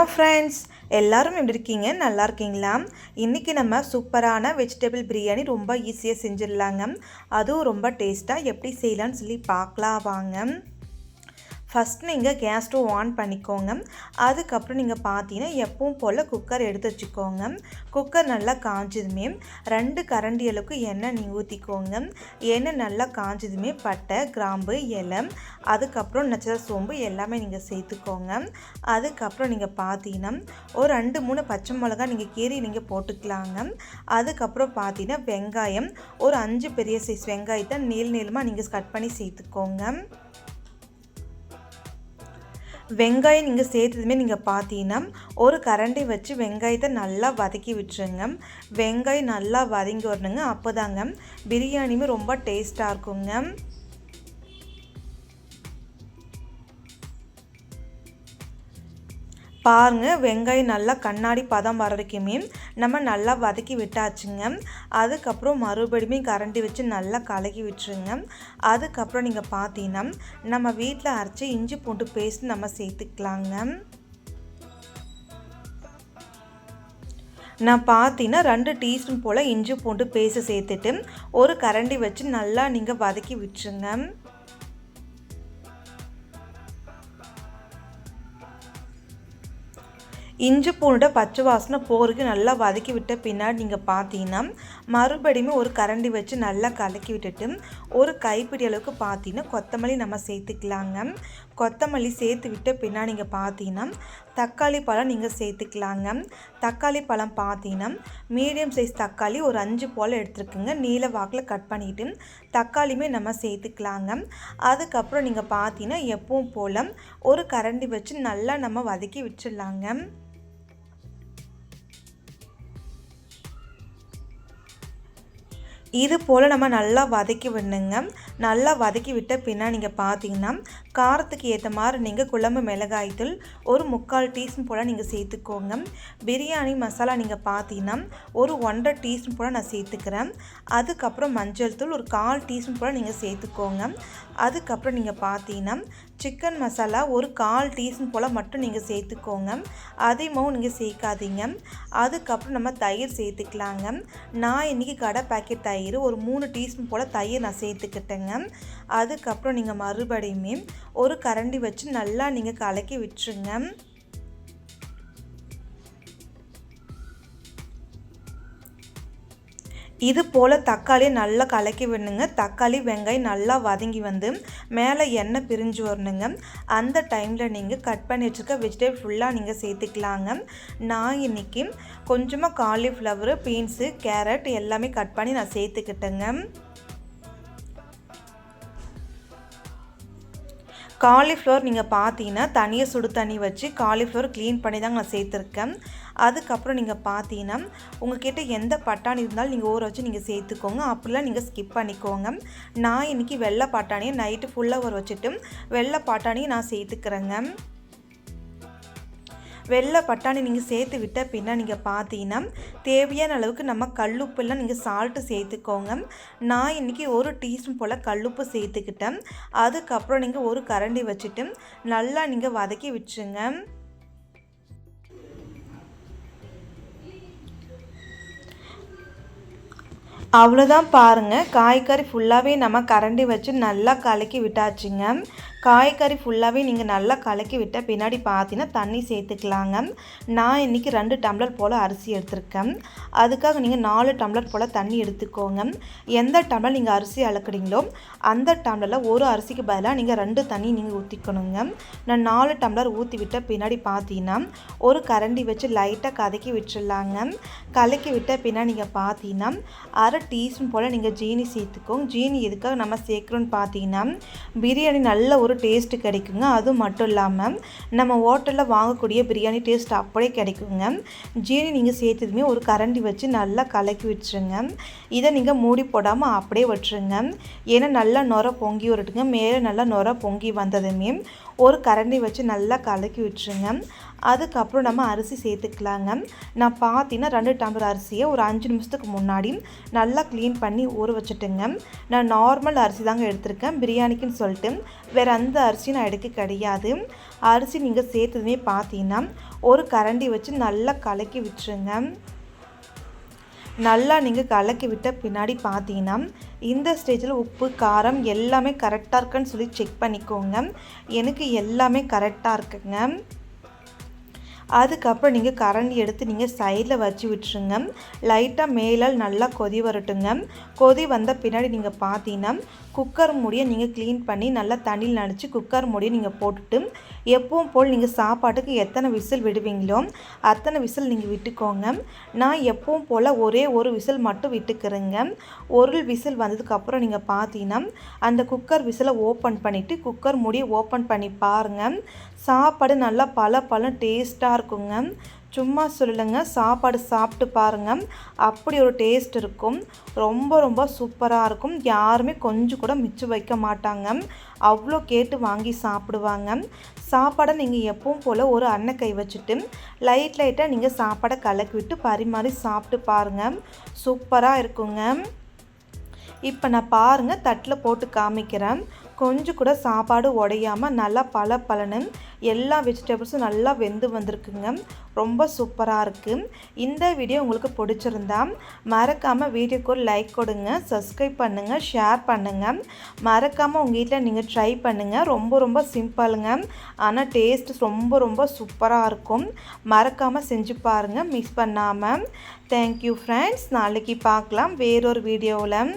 Hello friends எல்லாரும் எப்படி இருக்கீங்க? நல்லா இருக்கீங்களா? இன்றைக்கி நம்ம சூப்பரான வெஜிடபிள் பிரியாணி ரொம்ப ஈஸியாக செஞ்சிடலாங்க. அதுவும் ரொம்ப டேஸ்ட்டாக எப்படி செய்யலான்னு சொல்லி பார்க்கலாம் வாங்க. ஃபஸ்ட் நீங்கள் கேஸ் ஸ்டவ் ஆன் பண்ணிக்கோங்க. அதுக்கப்புறம் நீங்கள் பார்த்தீங்கன்னா எப்பவும் போல் குக்கர் எடுத்து வச்சுக்கோங்க. குக்கர் நல்லா காஞ்சதுமே. ரெண்டு கரண்டி அளவுக்கு எண்ணெய் நீங்கள் ஊற்றிக்கோங்க எண்ணெய் நல்லா காஞ்சதுமே. பட்டை கிராம்பு இலை. அதுக்கப்புறம் நச்சத சோம்பு எல்லாமே நீங்கள் சேர்த்துக்கோங்க. அதுக்கப்புறம் நீங்கள் பார்த்தீங்கன்னா ஒரு ரெண்டு மூணு பச்சை மிளகா நீங்கள் கீரி நீங்கள் போட்டுக்கலாங்க. அதுக்கப்புறம் பார்த்தீங்கன்னா வெங்காயம். ஒரு அஞ்சு பெரிய சைஸ் வெங்காயத்தை நீள் நீளமாக நீங்கள் கட் பண்ணி சேர்த்துக்கோங்க. வெங்காயம் நீங்கள் சேர்த்ததுமே நீங்கள் பார்த்தீங்கன்னா ஒரு கரண்டி வச்சு வெங்காயத்தை நல்லா வதக்கி விட்டுருங்க. வெங்காயம் நல்லா வதங்கி வரணுங்க. அப்போ தாங்க பிரியாணியுமே ரொம்ப டேஸ்ட்டாக இருக்குங்க. பாருங்கள் வெங்காயம் நல்லா கண்ணாடி பதம் வர வரைக்குமே நம்ம நல்லா வதக்கி விட்டாச்சுங்க. அதுக்கப்புறம் மறுபடியும் கரண்டி வச்சு நல்லா கலக்கி விட்டுருங்க. அதுக்கப்புறம் நீங்கள் பார்த்தீங்கன்னா நம்ம வீட்டில் அரைச்சி இஞ்சி பூண்டு பேஸ்ட் நம்ம சேர்த்துக்கலாங்க. நான் பார்த்தீங்கன்னா ரெண்டு டீஸ்பூன் போல் இஞ்சி பூண்டு பேஸ்ட்டு சேர்த்துட்டு ஒரு கரண்டி வச்சு நல்லா நீங்கள் வதக்கி விட்டுருங்க. இஞ்சி பூண்டை பச்சை வாசனை போருக்கு நல்லா வதக்கி விட்ட பின்னாடி நீங்கள் பார்த்தீங்கன்னா மறுபடியும் ஒரு கரண்டி வச்சு நல்லா கலக்கி விட்டுட்டு ஒரு கைப்பிடி அளவுக்கு பார்த்தீங்கன்னா கொத்தமல்லி நம்ம சேர்த்துக்கலாங்க. கொத்தமல்லி சேர்த்து விட்ட பின்னாடி நீங்கள் பார்த்தீங்கன்னா தக்காளி பழம் நீங்கள் சேர்த்துக்கலாங்க. தக்காளி பழம் பார்த்தீங்கன்னா மீடியம் சைஸ் தக்காளி ஒரு அஞ்சு போல் எடுத்துருக்குங்க. நீல வாக்கில் கட் பண்ணிவிட்டு தக்காளியுமே நம்ம சேர்த்துக்கலாங்க. அதுக்கப்புறம் நீங்கள் பார்த்தீங்கன்னா எப்பவும் போல் ஒரு கரண்டி வச்சு நல்லா நம்ம வதக்கி விட்டுடலாங்க. இது போல் நம்ம நல்லா வதக்கி விடணுங்க. நல்லா வதக்கி விட்ட பின்னா நீங்கள் பார்த்தீங்கன்னா காரத்துக்கு ஏற்ற மாதிரி நீங்கள் குழம்பு மிளகாய்த்தூள் ஒரு முக்கால் டீஸ்பூன் போல் நீங்கள் சேர்த்துக்கோங்க. பிரியாணி மசாலா நீங்கள் பார்த்தீங்கன்னா ஒரு ஒன்றரை டீஸ்பூன் போல் நான் சேர்த்துக்கிறேன். அதுக்கப்புறம் மஞ்சள் தூள் ஒரு கால் டீஸ்பூன் போல் நீங்கள் சேர்த்துக்கோங்க. அதுக்கப்புறம் நீங்கள் பார்த்தீங்கன்னா சிக்கன் மசாலா ஒரு கால் டீஸ்பூன் போல் மட்டும் நீங்கள் சேர்த்துக்கோங்க. அதிகமாகவும் நீங்கள் சேர்க்காதீங்க. அதுக்கப்புறம் நம்ம தயிர் சேர்த்துக்கலாங்க. நான் இன்றைக்கி கடை பேக்கெட் தயிர் ஒரு மூணு டீஸ்பூன் போல் தயிர் நான் சேர்த்துக்கிட்டேங்க. அதுக்கப்புறம் நீங்கள் மறுபடியுமே ஒரு கரண்டி வச்சு நல்லா நீங்கள் கலக்கி விட்டுருங்க. இது போல் தக்காளியை நல்லா கலக்கி விடணுங்க தக்காளி வெங்காயம் நல்லா வதங்கி வந்து மேலே எண்ணெய் பிரிஞ்சு வரணுங்க. அந்த டைமில் நீங்கள் கட் பண்ணி வச்சுருக்க வெஜிடபிள் ஃபுல்லாக நீங்கள் சேர்த்துக்கலாங்க. நான் இன்றைக்கி கொஞ்சமாக காலிஃப்ளவரு பீன்ஸு கேரட் எல்லாமே கட் பண்ணி நான் சேர்த்துக்கிட்டேங்க. காலிஃப்ளவர் நீங்கள் பார்த்தீங்கன்னா தனியாக சுடு தண்ணி வச்சு காலிஃப்ளவர் க்ளீன் பண்ணி தான் நான் சேர்த்துருக்கேன். அதுக்கப்புறம் நீங்கள் பார்த்தீங்கன்னா உங்ககிட்ட எந்த பட்டாணி இருந்தாலும் நீங்கள் ஊற வச்சு நீங்கள் சேர்த்துக்கோங்க. அப்படிலாம் நீங்கள் ஸ்கிப் பண்ணிக்கோங்க. நான் இன்றைக்கி வெள்ளை பட்டாணியை நைட்டு ஃபுல்லாக ஊற வச்சுட்டு வெள்ளை பட்டாணியை நான் சேர்த்துக்கிறேங்க. வெள்ளை பட்டாணி நீங்கள் சேர்த்து விட்ட பின்னா நீங்கள் பார்த்தீங்கன்னா தேவையான அளவுக்கு நம்ம கல்லுப்புலாம் நீங்கள் சால்ட்டு சேர்த்துக்கோங்க. நான் இன்றைக்கி ஒரு டீஸ்பூன் போல் கல்லுப்பு சேர்த்துக்கிட்டேன். அதுக்கப்புறம் நீங்கள் ஒரு கரண்டி வச்சுட்டு நல்லா நீங்கள் வதக்கி விட்டுருங்க. அவ்வளோதான் பாருங்கள் காய்கறி ஃபுல்லாகவே நம்ம கரண்டி வச்சு நல்லா கலக்கி விட்டாச்சுங்க. காய்கறி ஃபுல்லாகவே நீங்கள் நல்லா கலக்கி விட்ட பின்னாடி பார்த்தீங்கன்னா தண்ணி சேர்த்துக்கலாங்க. நான் இன்றைக்கி ரெண்டு டம்ளர் போல் அரிசி எடுத்திருக்கேன். அதுக்காக நீங்கள் நாலு டம்ளர் போல் தண்ணி எடுத்துக்கோங்க. எந்த டம்ளர் நீங்கள் அரிசி அளக்குறீங்களோ அந்த டம்ளரில் ஒரு அரிசிக்கு பதிலாக நீங்கள் ரெண்டு தண்ணி நீங்கள் ஊற்றிக்கணுங்க நான் நாலு டம்ளர் ஊற்றி விட்ட பின்னாடி பார்த்தீங்கன்னா ஒரு கரண்டி வச்சு லைட்டாக கதக்கி விட்டுடலாங்க கலக்கி விட்ட பின்னாடி நீங்கள் பார்த்தீங்கன்னா அரை டீஸ்பூன் போல் நீங்கள் ஜீனி சேர்த்துக்கோங்க. ஜீனி எதுக்காக நம்ம சேர்க்குறோன்னு பார்த்தீங்கன்னா பிரியாணி நல்ல ஒரு ஒரு டேஸ்ட்டு கிடைக்குங்க. அது மட்டும் இல்லாமல் நம்ம ஹோட்டலில் வாங்கக்கூடிய பிரியாணி டேஸ்ட் அப்படியே கிடைக்குங்க. ஜீனி நீங்கள் சேர்த்ததுமே ஒரு கரண்டி வச்சு நல்லா கலக்கி விட்டுருங்க. இதை நீங்கள் மூடி போடாமல் அப்படியே விட்டுருங்க. ஏன்னா நல்லா நுர பொங்கி விட்டுங்க மேலே நல்லா நுர பொங்கி வந்ததுமே ஒரு கரண்டி வச்சு நல்லா கலக்கி விட்டுருங்க. அதுக்கப்புறம் நம்ம அரிசி சேர்த்துக்கலாங்க. நான் பார்த்தீங்கன்னா ரெண்டு டம்ளர் அரிசியை ஒரு அஞ்சு நிமிஷத்துக்கு முன்னாடி நல்லா க்ளீன் பண்ணி ஊற வச்சுட்டுங்க. நான் நார்மல் அரிசி தாங்க எடுத்திருக்கேன். பிரியாணிக்குன்னு சொல்லிட்டு வேறு அந்த அரிசியும் நான் எடுக்க கிடையாது. அரிசி நீங்கள் சேர்த்ததுமே பார்த்தீங்கன்னா ஒரு கரண்டி வச்சு நல்லா கலக்கி விட்டுருங்க. நல்லா நீங்கள் கலக்கி விட்ட பின்னாடி பார்த்தீங்கன்னா இந்த ஸ்டேஜில் உப்பு காரம் எல்லாமே கரெக்டாக இருக்குன்னு சொல்லி செக் பண்ணிக்கோங்க. எனக்கு எல்லாமே கரெக்டாக இருக்குங்க. அதுக்கப்புறம் நீங்கள் கரண்டி எடுத்து நீங்கள் சைடில் வச்சு விட்டுருங்க. லைட்டாக மேலால் நல்லா கொதி வரட்டுங்க. கொதி வந்த பின்னாடி நீங்கள் பார்த்தீங்கன்னா குக்கர் மூடியை நீங்கள் க்ளீன் பண்ணி நல்லா தண்ணியில் நனைச்சி குக்கர் மூடியை நீங்கள் போட்டுட்டு எப்பவும் போல் நீங்கள் சாப்பாட்டுக்கு எத்தனை விசில் விடுவீங்களோ அத்தனை விசில் நீங்கள் விட்டுக்கோங்க. நான் எப்பவும் போல் ஒரே ஒரு விசில் மட்டும் விட்டுக்கிறேங்க. ஒரு விசில் வந்ததுக்கப்புறம் நீங்கள் பார்த்தீங்கன்னா அந்த குக்கர் விசிலை ஓப்பன் பண்ணிவிட்டு குக்கர் மூடியை ஓப்பன் பண்ணி பாருங்கள் சாப்பாடு நல்லா பல பழம் டேஸ்ட்டாக இருக்குங்க சும்மா சொல்லுங்க சாப்பாடு சாப்பிட்டு பாருங்கள் அப்படி ஒரு டேஸ்ட் இருக்கும். ரொம்ப ரொம்ப சூப்பராக இருக்கும். யாருமே கொஞ்சம் கூட மிச்சம் வைக்க மாட்டாங்க. அவ்வளோ கேட்டு வாங்கி சாப்பிடுவாங்க. சாப்பாடை நீங்கள் எப்பவும் போல் ஒரு அன்னை கை வச்சுட்டு லைட் லைட்டாக நீங்கள் சாப்பாடை கலக்கி விட்டு பரிமாறி சாப்பிட்டு பாருங்கள் சூப்பராக இருக்குங்க. இப்போ நான் பாருங்கள் தட்டில் போட்டு காமிக்கிறேன். கொஞ்சம் கூட சாப்பாடு உடையாமல் நல்லா பல பலனு எல்லா வெஜிடபிள்ஸும் நல்லா வெந்து வந்திருக்குங்க. ரொம்ப சூப்பராக இருக்குது இந்த வீடியோ உங்களுக்கு பிடிச்சிருந்தா மறக்காமல் வீடியோக்கு ஒரு லைக் கொடுங்க சப்ஸ்கிரைப் பண்ணுங்கள் ஷேர் பண்ணுங்கள் மறக்காமல் உங்கள் வீட்டில் நீங்கள் ட்ரை பண்ணுங்கள் ரொம்ப ரொம்ப சிம்பிளுங்க ஆனால் டேஸ்ட் ரொம்ப ரொம்ப சூப்பராக இருக்கும். மறக்காமல் செஞ்சு பாருங்கள் மிஸ் பண்ணாமல் தேங்க்யூ ஃப்ரெண்ட்ஸ் நாளைக்கு பார்க்கலாம் வேறொரு வீடியோவில்